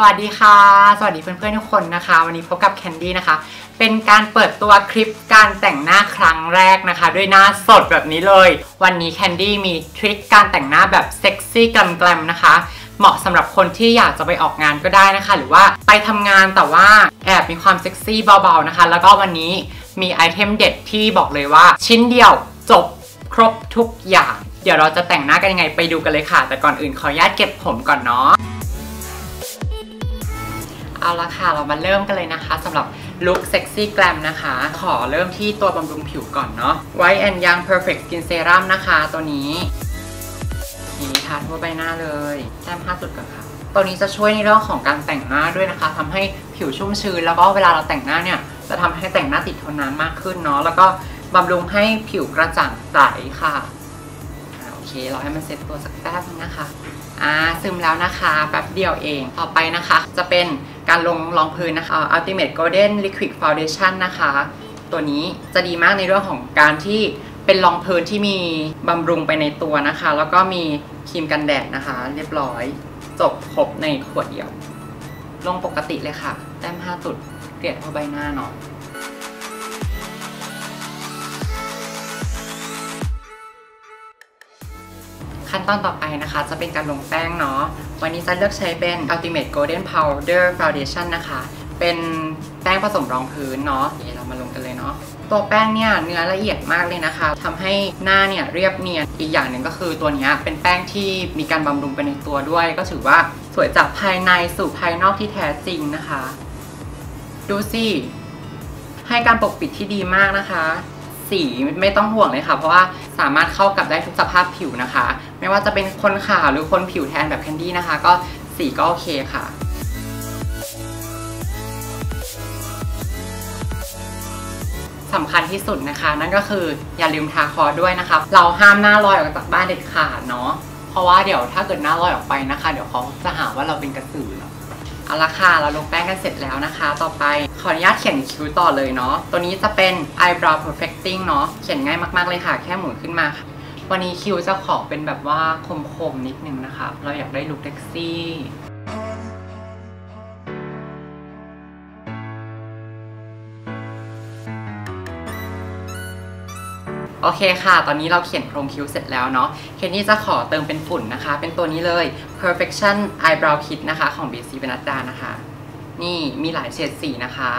สวัสดีค่ะ สวัสดีเพื่อนๆทุกคนนะคะ วันนี้พบกับแคนดี้นะคะ เป็นการเปิดตัวคลิปการแต่งหน้าครั้งแรกนะคะ ด้วยหน้าสดแบบนี้เลย วันนี้แคนดี้มีทริคการแต่งหน้าแบบเซ็กซี่กลมๆนะคะ เหมาะสำหรับคนที่อยากจะไปออกงานก็ได้นะคะ หรือว่าไปทำงานแต่ว่าแอบมีความเซ็กซี่เบาๆนะคะ แล้วก็วันนี้มีไอเทมเด็ดที่บอกเลยว่า ชิ้นเดียวจบครบทุกอย่าง เดี๋ยวเราจะแต่งหน้ากันยังไงไปดูกันเลยค่ะ แต่ก่อนอื่นขออนุญาตเก็บผมก่อนเนาะ ละค่ะ เรามาเริ่มกันเลยนะคะสำหรับลุคเซ็กซี่แกลมนะคะ ขอเริ่มที่ตัวบำรุงผิวก่อนเนาะ White and Young Perfect Skin Serum นะคะ ตัวนี้นี่ทาทั่วใบหน้าเลยแต้มห้าจุดก่อนค่ะ ตัวนี้จะช่วยในเรื่องของการแต่งหน้าด้วยนะคะทำให้ผิวชุ่มชื้น แล้วก็เวลาเราแต่งหน้าเนี่ย จะทำให้แต่งหน้าติดทนนานมากขึ้นเนาะ แล้วก็บำรุงให้ผิวกระจ่างใสค่ะ โอเค เราให้มันเซ็ตตัวสักแป๊บนึงนะคะ อ่าซึมแล้วนะคะแป๊บเดียวเองต่อไปนะคะ จะเป็นการลงรองพื้นนะคะ Ultimate Golden Liquid Foundation นะคะ ตัวนี้จะดีมากในเรื่องของการที่เป็นรองพื้นที่มีบำรุงไปในตัวนะคะ แล้วก็มีครีมกันแดดนะคะ เรียบร้อย จบครบในขวดเดียว ลงปกติเลยค่ะ แต้ม 5 จุดเกลี่ยทั่วใบหน้าเนาะ ขั้นตอนต่อไปนะคะ จะเป็นการลงแป้งเนาะ วันนี้จะเลือกใช้เป็น Ultimate Golden Powder Foundation นะคะ เป็นแป้งผสมรองพื้นเนาะเดี๋ยวเรามาลงกันเลยเนาะ ตัวแป้งเนี่ยเนื้อละเอียดมากเลยนะคะทำให้หน้าเนี่ยเรียบเนียน อีกอย่างหนึ่งก็คือตัวนี้เป็นแป้งที่มีการบำรุงไปในตัวด้วย ก็ถือว่าสวยจากภายในสู่ภายนอกที่แท้จริงนะคะ ดูสิให้การปกปิดที่ดีมากนะคะ สีไม่ต้องห่วงเลยค่ะ เพราะว่าสามารถเข้ากับได้ทุกสภาพผิวนะคะ ไม่ว่าจะเป็นคนขาวหรือคนผิวแทนแบบแคนดี้นะคะ ก็สีก็โอเคค่ะสำคัญที่สุดนะคะ นั่นก็คืออย่าลืมทาคอด้วยนะคะ เราห้ามหน้าลอยออกจากบ้านเด็ดขาดเนาะเพราะว่าเดี๋ยวถ้าเกิดหน้าลอยออกไปนะคะ เดี๋ยวเขาจะหาว่าเราเป็นกระสือเนาะเอาละค่ะเราลงแป้งกันเสร็จแล้วนะคะ ต่อไปขออนุญาตเขียนคิ้วต่อเลยเนาะตัวนี้จะเป็น eyebrow perfecting เนาะเขียนง่ายมากๆเลยค่ะ แค่หมุนขึ้นมา วันนี้คิ้วจะขอเป็นแบบว่าคมๆนิดนึงนะคะ เราอยากได้ลุคเซ็กซี่โอเคค่ะ ตอนนี้เราเขียนโครงคิ้วเสร็จแล้วเนาะ เคนนี่จะขอเติมเป็นฝุ่นนะคะ เป็นตัวนี้เลย perfection eyebrow kit นะคะ ของ BC เป็นนัดดานะคะ นี่มีหลายเฉดสีนะคะ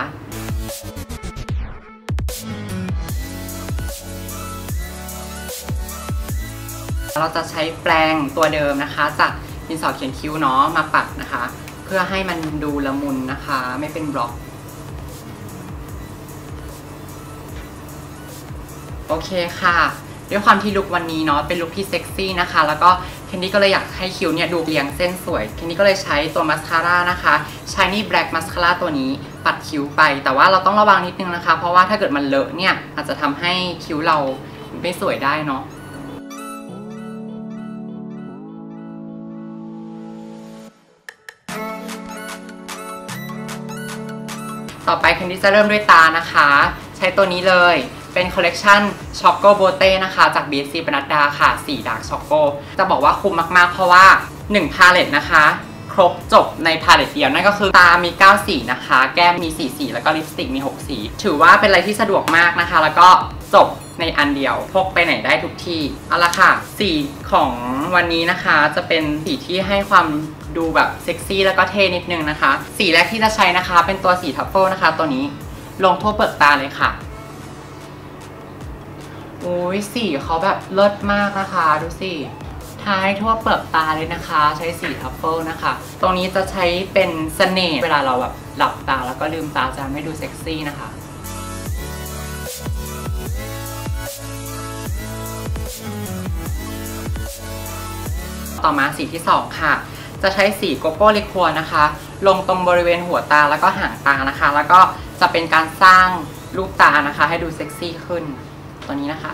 เราจะใช้แปรงตัวเดิมนะคะ จากดินสอเขียนคิ้วเนาะมาปัดนะคะ เพื่อให้มันดูละมุนนะคะ ไม่เป็นบล็อกโอเคค่ะ ด้วยความที่ลุควันนี้เนาะเป็นลุคที่เซ็กซี่นะคะ แล้วก็เคนดี้ก็เลยอยากให้คิ้วเนี่ยดูเรียงเส้นสวยเคนดี้ก็เลยใช้ตัวมัสคาร่านะคะ Shiny Black Mascara ตัวนี้ปัดคิ้วไป แต่ว่าเราต้องระวังนิดนึงนะคะ เพราะว่าถ้าเกิดมันเลอะเนี่ยอาจจะทำให้คิ้วเราไม่สวยได้เนาะ ต่อไปเคนดี้จะเริ่มด้วยตานะคะ ใช้ตัวนี้เลยเป็นคอลเลกชันช็อกโกโบเต้นะคะ จาก BSC ปนัดดาค่ะสีดาร์กช็อกโกจะบอกว่าคุ้มมากๆ เพราะว่า 1 พาเลตนะคะ ครบจบในพาเลตเดียว นั่นก็คือตามี 9 สีนะคะ แก้มมี 4 สี แล้วก็ลิปสติกมี 6 สี ถือว่าเป็นอะไรที่สะดวกมากนะคะ แล้วก็จบในอันเดียว พกไปไหนได้ทุกที่ เอาละค่ะ สีของ วันนี้นะคะจะเป็นสีที่ให้ความดูแบบเซ็กซี่แล้วก็เท่นิดนึงนะคะ สีแรกที่จะใช้นะคะ เป็นตัวสีทัฟเฟิลนะคะ ตัวนี้ลงทั่วเปลือกตาเลยค่ะโอ้ยสีเขาแบบเลิศมากนะคะ ดูสิทาให้ทั่วเปลือกตาเลยนะคะ ใช้สีทัฟเฟิลนะคะ ตรงนี้จะใช้เป็นเสน่ห์เวลาเราแบบหลับตาแล้วก็ลืมตาจะไม่ดูเซ็กซี่นะคะ ต่อมาสีที่ 2 ค่ะ จะใช้สีโกโก้ลิคัวนะคะ ลงตรงบริเวณหัวตาแล้วก็หางตานะคะ แล้วก็จะเป็นการสร้างลูกตานะคะ ให้ดูเซ็กซี่ขึ้นตัวนี้นะคะ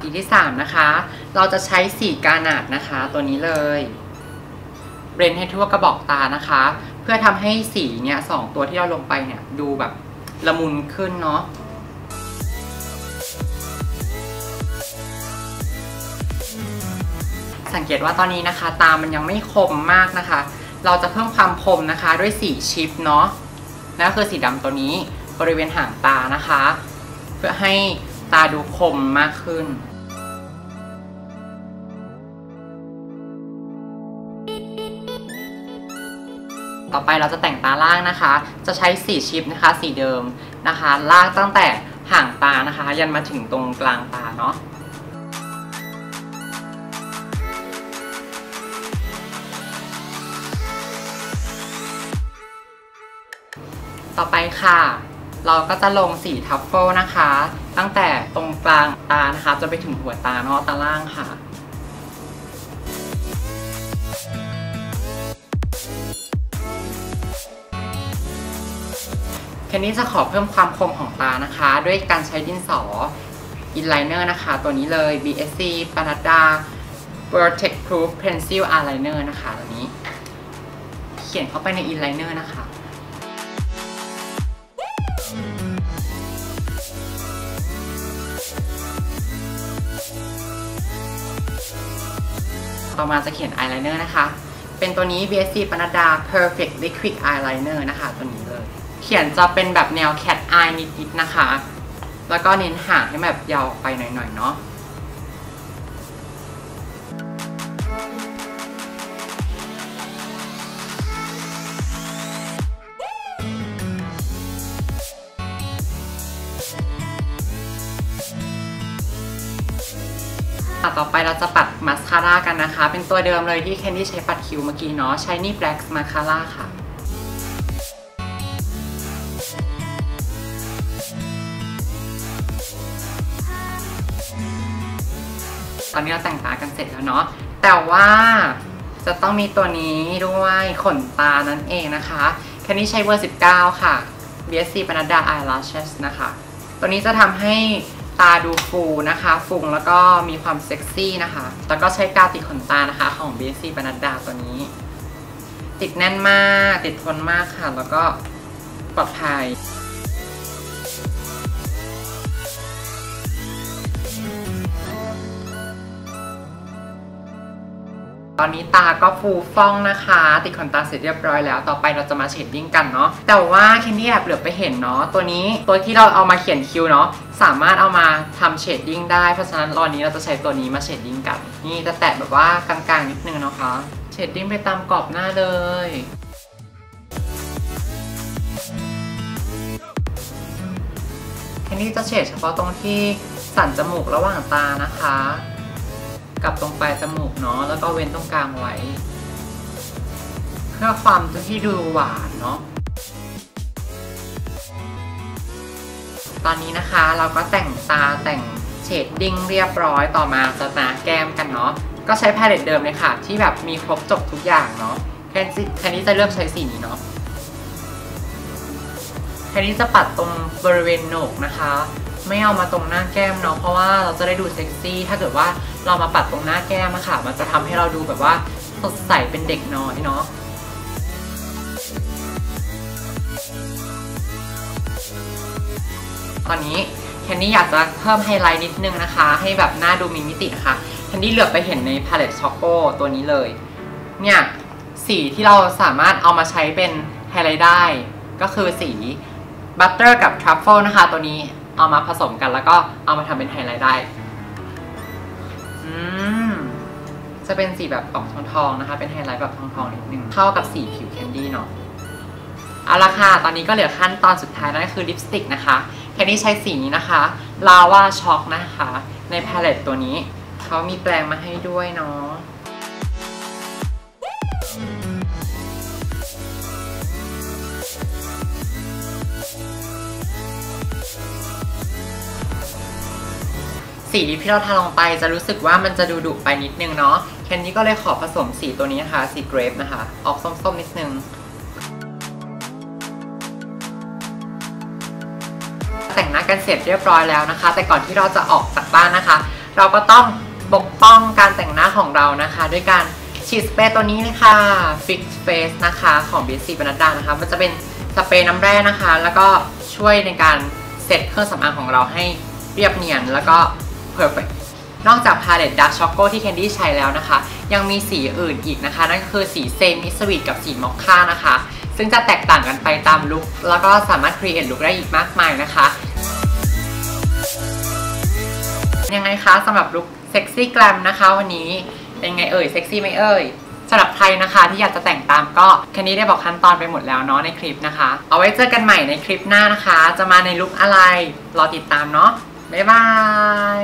สีที่ 3 นะคะ เราจะใช้สีกานาดนะคะ ตัวนี้เลย เบรนให้ทั่วกระบอกตานะคะ พื่อทำให้สีเนี่ยสองตัวที่เราลงไปเนี่ยดูแบบละมุนขึ้นเนาะสังเกตว่าตอนนี้นะคะ ตามันยังไม่คมมากนะคะ เราจะเพิ่มความคมนะคะด้วยสีชิปเนาะนั่นก็คือสีดำตัวนี้บริเวณหางตานะคะ เพื่อให้ตาดูคมมากขึ้น ต่อไปเราจะแต่งตาล่างนะคะ จะใช้สีชิปนะคะ สีเดิมนะคะ ลากตั้งแต่ห่างตานะคะ ยันมาถึงตรงกลางตาเนาะต่อไปค่ะ เราก็จะลงสีทัฟเฟิลนะคะ ตั้งแต่ตรงกลางตานะคะจนไปถึงหัวตาเนาะตาล่างค่ะ นนี้จะขอเพิ่มความคมของตานะคะ ด้วยการใช้ดินสออินไลเนอร์นะคะ ตัวนี้เลย BSC ปนัดดา Vertex Proof Pencil Eyeliner นะคะตัวนี้ เขียนเข้าไปในอินไลเนอร์นะคะต่อมาจะเขียนอายไลเนอร์นะคะ เป็นตัวนี้ BSC ปนัดดา Perfect Liquid Eyeliner นะคะ ตัวนี้เลย เขียนจะเป็นแบบแนว cat eye นิดๆนะคะ แล้วก็เน้นหางให้แบบยาวออกไปหน่อยๆเนาะต่อไปเราจะปัดมาสคาร่ากันนะคะ เป็นตัวเดิมเลยที่แคนดี้ใช้ปัดคิ้วเมื่อกี้เนาะ Shiny Black Mascara ค่ะ อนนี้เราแต่งตากันเสร็จแล้วเนาะแต่ว่าจะต้องมีตัวนี้ด้วยขนตานั่นเองนะคะแคนดี้ใช้เบอร์ 19 ค่ะ BSC ปนัดดา Eyelashes นะคะ ตัวนี้จะทำให้ตาดูฟูนะคะ ฟุงแล้วก็มีความเซ็กซี่นะคะ แล้วก็ใช้กาวติดขนตานะคะของ BSC ปนัดดาตัวนี้ ติดแน่นมาก ติดทนมากค่ะ แล้วก็ปลอดภัย ตอนนี้ตาก็ฟูฟ่องนะคะ ติดขนตาเสร็จเรียบร้อยแล้วต่อไปเราจะมาเชดดิ้งกันเนาะแต่ว่าเคนดี้แอบเหลือไปเห็นเนาะตัวนี้ตัวที่เราเอามาเขียนคิ้วเนาะสามารถเอามาทำเชดดิ้งได้เพราะฉะนั้นตอนนี้เราจะใช้ตัวนี้มาเชดดิ้งกัน นี่จะแตะแบบว่ากลางๆนิดนึงนะคะเชดดิ้งไปตามกรอบหน้าเลยเคนดี้จะเฉดเฉพาะตรงที่สันจมูกระหว่างตานะคะ กับตรงปลายจมูกเนาะแล้วก็เว้นตรงกลางไว้ เพื่อความที่ดูหวานเนาะตอนนี้นะคะเราก็แต่งตาแต่งเฉดดิ้งเรียบร้อยต่อมาจะหนาแก้มกันเนาะก็ใช้พาเลตเดิมเลยค่ะ ที่แบบมีครบจบทุกอย่างเนาะแค่นี้แค่นี้จะเลือกใช้สีนี้เนาะแค่นี้จะปัดตรงบริเวณโหนกนะคะ ไม่เอามาตรงหน้าแก้มเนาะเพราะว่าเราจะได้ดูเซ็กซี่ ถ้าเกิดว่าเรามาปัดตรงหน้าแก้มอะค่ะ มันจะทำให้เราดูแบบว่าสดใสเป็นเด็กน้อยเนาะตอนนี้แคนดี้อยากจะเพิ่มไฮไลท์นิดนึงนะคะ ให้แบบหน้าดูมีมิตินะคะแคนดี้เหลือบไปเห็นในพาเลตช็อกโกตัวนี้เลย เนี่ยสีที่เราสามารถเอามาใช้เป็นไฮไลท์ได้ ก็คือสีบัตเตอร์กับทรัฟเฟิลนะคะตัวนี้ เอามาผสมกันแล้วก็เอามาทำเป็นไฮไลท์ได้ อืม จะเป็นสีแบบออกทองๆนะคะ เป็นไฮไลท์แบบทองๆนิดนึง เข้ากับสีผิวแคนดี้เนาะ เอาละค่ะ ตอนนี้ก็เหลือขั้นตอนสุดท้ายนั่นก็คือลิปสติกนะคะแคนดี้ใช้สีนี้นะคะ ลาวาช็อกนะคะ ในพาเลตตัวนี้ เขามีแปรงมาให้ด้วยเนาะ สีที่เราทาลงไปจะรู้สึกว่ามันจะดูดุไปนิดนึงเนาะแคนดี้ก็เลยขอผสมสีตัวนี้นะคะสีเกรปนะคะ ออกส้มๆนิดนึงแต่งหน้ากันเสร็จเรียบร้อยแล้วนะคะ แต่ก่อนที่เราจะออกจากบ้านนะคะ เราก็ต้องปกป้องการแต่งหน้าของเรานะคะ ด้วยการฉีดสเปรย์ตัวนี้เลยค่ะ Fix Face นะคะของ B C บรรดานะคะ มันจะเป็นสเปรย์น้ำแร่นะคะ แล้วก็ช่วยในการเซตเครื่องสำอางของเราให้เรียบเนียน แล้วก็ perfect นอกจากพาเลตดักช็อกโกที่แคนดี้ใช้แล้วนะคะ ยังมีสีอื่นอีกนะคะ นั่นก็คือสีเซมิสวีทกับสีมอคค่านะคะ ซึ่งจะแตกต่างกันไปตามลุคแล้วก็สามารถ create ลุคได้อีกมากมายนะคะ ยังไงคะสำหรับลุคเซ็กซี่แกรมนะคะวันนี้เป็นไงเอ่ยเซ็กซี่ไหมเอ่ยสำหรับใครนะคะที่อยากจะแต่งตามก็แคนดี้ได้บอกขั้นตอนไปหมดแล้วเนาะในคลิปนะคะ เอาไว้เจอกันใหม่ในคลิปหน้านะคะ จะมาในลุคอะไรรอติดตามเนาะ บ๊ายบาย